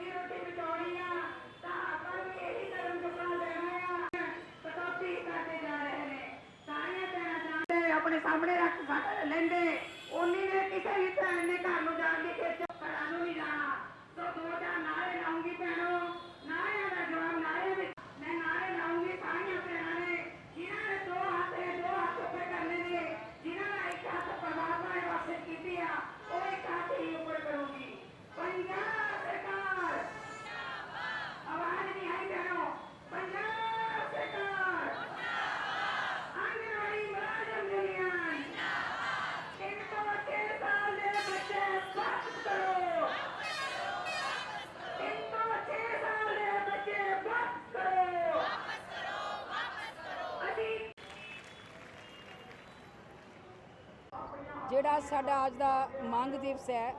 ਰੋਟੀ ਰੋਟੀ ਬਚਾਉਣੀ ਆ, ਤਾਂ ਆਪਾਂ ਨੂੰ ਇਹੀ ਕਦਮ ਚੁੱਕਣਾ ਦੇਣਾ ਆ। ਕਟੌਤੀ ਕਰਦੇ ਜਾ ਰਹੇ ਨੇ। ਸਾਰੀਆਂ ਭੈਣਾਂ ਆਪਣੇ ਸਾਹਮਣੇ ਰੱਖ ਫੜ ਲੈਂਦੇ। ਉਨੀ ਨੇ ਕਿਸੇ ਵੀ ਭੈਣ ਨੇ ਘਰ ਨੂੰ ਜਾਣ ਦੀ ਖੇਚ ਘਰਾਂ ਨੂੰ ਨਹੀਂ ਜਾਣਾ ਸੋ ਦੋ ਚਾਰ ਨਾਰੇ ਲਾਉਂਗੀ ਭੈਣੋ ਨਾਰਿਆਂ ਦਾ ਜਵਾਬ ਨਾਰੇ ਵਿੱਚ ਮੈਂ ਨਾਰੇ ਲਾਉਂਗੀ ਸਾਰੀਆਂ ਭੈਣਾਂ ਨੇ ਜਿਨ੍ਹਾਂ ਨੇ ਦੋ ਹੱਥ ਨੇ ਦੋ ਹੱਥ ਉੱਪਰ ਕਰਨੇ ਨੇ ਜਿਨ੍ਹਾਂ ਨੇ ਇੱਕ ਹੱਥ ਪਰਮਾਤਮਾ ਦੇ ਵਾਸਤੇ ਕੀਤੀ ਆ ਉਹ ਇੱਕ ਹੱਥ ਹੀ ਉੱਪਰ ਕਰੂਗੀ ਪੰਜਾਬ ਸਰਕਾਰ ਆਵਾਜ਼ ਨਹੀਂ ਆਈ ਭੈਣੋ ਪੰਜਾਬ ਸਰਕਾਰ ਆਂਗਨਵਾੜੀ ਮੁਲਾਜ਼ਮ ਯੂਨੀਅਨ ਤਿੰਨ ਤੋਂ ਛੇ ਸਾਲ ਦੇ ਬੱਚੇ ਵਾਪਸ ਕਰੋ ਤਿੰਨ ਤੋਂ ਛੇ ਸਾਲ ਦੇ ਬੱਚੇ ਵਾਪਸ ਕਰੋ ਅਸੀਂ ਜਿਹੜਾ ਸਾਡਾ ਅੱਜ ਦਾ ਮੰਗ ਦਿਵਸ ਹੈ,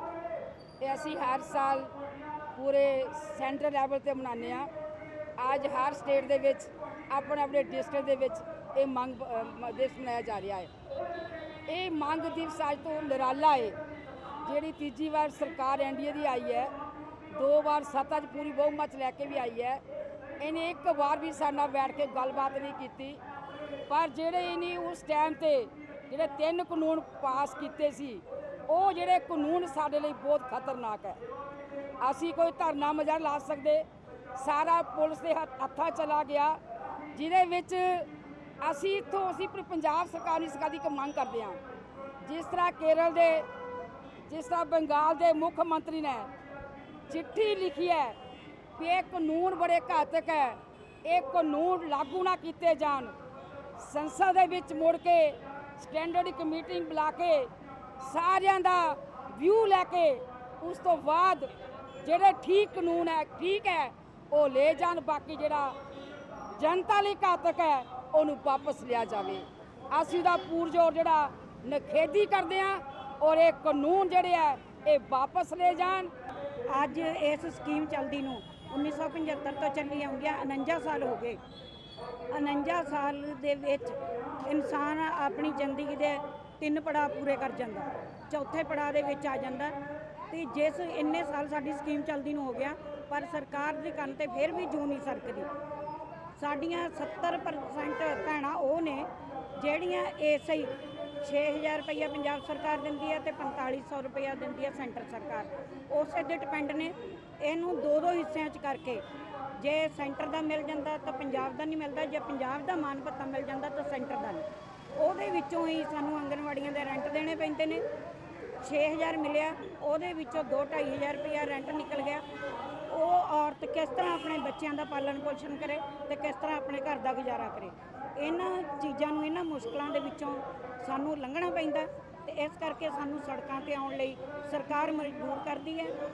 ਇਹ ਅਸੀਂ ਹਰ ਸਾਲ ਪੂਰੇ ਸੈਂਟਰ ਲੈਵਲ ਤੇ ਮਨਾਉਂਦੇ ਆ ਅੱਜ ਹਰ ਸਟੇਟ ਦੇ ਵਿੱਚ, ਆਪਣੇ ਆਪਣੇ ਡਿਸਟ੍ਰਿਕਟ ਦੇ ਵਿੱਚ ਇਹ ਮੰਗ ਦਿਵਸ ਮਨਾਇਆ ਜਾ ਰਿਹਾ ਹੈ। ਇਹ ਮੰਗ ਦਿਵਸ ਅੱਜ ਤੋਂ ਨਿਰਾਲਾ ਹੈ। ਜਿਹੜੀ ਤੀਜੀ ਵਾਰ ਸਰਕਾਰ ਐਨਡੀਏ ਦੀ ਆਈ ਹੈ, ਦੋ ਵਾਰ ਸੱਤਾ 'ਚ ਪੂਰੀ ਬਹੁਮਤ ਲੈ ਕੇ ਵੀ ਆਈ ਹੈ। ਇਹਨੇ ਇੱਕ ਵਾਰ ਵੀ ਸਾਡੇ ਨਾਲ ਬੈਠ ਕੇ ਗੱਲਬਾਤ ਨਹੀਂ ਕੀਤੀ। ਪਰ ਜਿਹੜੇ ਇਹਨੇ ਉਸ ਟਾਈਮ ਤੇ ਜਿਹੜੇ ਤਿੰਨ ਕਾਨੂੰਨ ਪਾਸ ਕੀਤੇ ਸੀ, ਉਹ ਜਿਹੜੇ ਕਾਨੂੰਨ ਸਾਡੇ ਲਈ ਬਹੁਤ ਖਤਰਨਾਕ ਹੈ। ਅਸੀਂ ਕੋਈ ਧਰਨਾ ਮਜਾ ਲਾ ਸਕਦੇ, ਸਾਰਾ ਪੁਲਿਸ ਦੇ ਹੱਥ- ਹੱਥਾਂ ਚਲਾ ਗਿਆ, ਜਿਹਦੇ ਵਿੱਚ ਅਸੀਂ ਇੱਥੋਂ ਅਸੀਂ ਪੰਜਾਬ ਸਰਕਾਰ ਨੂੰ ਇਸ ਗੱਲ ਦੀ ਇੱਕ ਮੰਗ ਕਰਦੇ ਹਾਂ। ਜਿਸ ਤਰ੍ਹਾਂ ਕੇਰਲ ਦੇ ਜਿਸ ਤਰ੍ਹਾਂ ਬੰਗਾਲ ਦੇ ਮੁੱਖ ਮੰਤਰੀ ਨੇ ਚਿੱਠੀ ਲਿਖੀ ਹੈ ਕਿ ਇਹ ਕਾਨੂੰਨ ਬੜੇ ਘਾਤਕ ਹੈ, ਇਹ ਕਾਨੂੰਨ ਲਾਗੂ ਨਾ ਕੀਤੇ ਜਾਣ। ਸੰਸਦ ਦੇ ਵਿੱਚ ਮੁੜ ਕੇ ਸਟੈਂਡਰਡ ਇੱਕ ਬੁਲਾ ਕੇ ਸਾਰਿਆਂ ਦਾ ਵਿਊ ਲੈ ਕੇ ਉਸ ਤੋਂ ਬਾਅਦ ਜਿਹੜੇ ਠੀਕ ਕਾਨੂੰਨ ਹੈ, ਠੀਕ ਹੈ, ਉਹ ਲੈ ਜਾਣ, ਬਾਕੀ ਜਿਹੜਾ ਜਨਤਾ ਲਈ ਘਾਤਕ ਹੈ, ਉਹਨੂੰ ਵਾਪਸ ਲਿਆ ਜਾਵੇ। ਅਸੀਂ ਉਹਦਾ ਪੂਰਜੋਰ ਜਿਹੜਾ ਨਖੇਦੀ ਕਰਦੇ ਹਾਂ ਔਰ ਇਹ ਕਾਨੂੰਨ ਜਿਹੜੇ ਹੈ, ਇਹ ਵਾਪਸ ਲੈ ਜਾਣ। ਅੱਜ ਇਸ ਸਕੀਮ ਚੱਲਦੀ ਨੂੰ 1975 ਤੋਂ ਚੱਲੀ ਆਉਂਦੀ ਆ 49 ਸਾਲ ਹੋ ਗਏ। 49 ਸਾਲ ਦੇ ਵਿੱਚ ਇਨਸਾਨ ਆਪਣੀ ਜ਼ਿੰਦਗੀ ਦੇ ਤਿੰਨ ਪੜਾਅ ਪੂਰੇ ਕਰ ਜਾਂਦਾ। ਚੌਥੇ ਪੜਾਅ ਦੇ ਵਿੱਚ ਆ ਜਾਂਦਾ ਤੇ ਜਿਸ ਇੰਨੇ ਸਾਲ ਸਾਡੀ ਸਕੀਮ ਚੱਲਦੀ ਨੂੰ ਹੋ ਗਿਆ, ਪਰ ਸਰਕਾਰ ਦੇ ਕੰਨ ਤੇ ਫਿਰ ਵੀ ਜੂ ਨਹੀਂ ਸਰਕਦੀ। ਸਾਡੀਆਂ 70% ਭੈਣਾਂ ਉਹ ਨੇ ਜਿਹੜੀਆਂ ਐਸਆਈ 6000 ਰੁਪਈਆ ਪੰਜਾਬ ਸਰਕਾਰ ਦਿੰਦੀ ਹੈ ਤੇ 4500 ਰੁਪਈਆ ਦਿੰਦੀ ਹੈ ਸੈਂਟਰ ਸਰਕਾਰ। ਉਸੇ ਦੇ ਡਿਪੈਂਡ ਨੇ। ਇਹਨੂੰ ਦੋ ਦੋ ਹਿੱਸਿਆਂ 'ਚ ਕਰਕੇ ਜੇ ਸੈਂਟਰ ਦਾ ਮਿਲ ਜਾਂਦਾ ਤਾਂ ਪੰਜਾਬ ਦਾ ਨਹੀਂ ਮਿਲਦਾ। ਜੇ ਪੰਜਾਬ ਦਾ ਮਾਨ ਭੱਤਾ ਮਿਲ ਜਾਂਦਾ ਤਾਂ ਸੈਂਟਰ ਦਾ ਨਹੀਂ। ਉਹਦੇ ਵਿੱਚੋਂ ਹੀ ਸਾਨੂੰ ਆਂਗਣਵਾੜੀਆਂ ਦੇ ਰੈਂਟ ਦੇਣੇ ਪੈਂਦੇ ਨੇ। 6000 ਮਿਲਿਆ, ਉਹਦੇ ਵਿੱਚੋਂ 2-2500 ਰੁਪਇਆ ਰੈਂਟ ਨਿਕਲ ਗਿਆ। ਉਹ ਔਰਤ ਕਿਸ ਤਰ੍ਹਾਂ ਆਪਣੇ ਬੱਚਿਆਂ ਦਾ ਪਾਲਣ ਪੋਸ਼ਣ ਕਰੇ ਤੇ ਕਿਸ ਤਰ੍ਹਾਂ ਆਪਣੇ ਘਰ ਦਾ ਗੁਜ਼ਾਰਾ ਕਰੇ? ਇਹਨਾਂ ਚੀਜ਼ਾਂ ਨੂੰ, ਇਹਨਾਂ ਮੁਸ਼ਕਲਾਂ ਦੇ ਵਿੱਚੋਂ ਸਾਨੂੰ ਲੰਘਣਾ ਪੈਂਦਾ ਤੇ ਇਸ ਕਰਕੇ ਸਾਨੂੰ ਸੜਕਾਂ ਤੇ ਆਉਣ ਲਈ ਸਰਕਾਰ ਮਜਬੂਰ ਕਰਦੀ ਹੈ।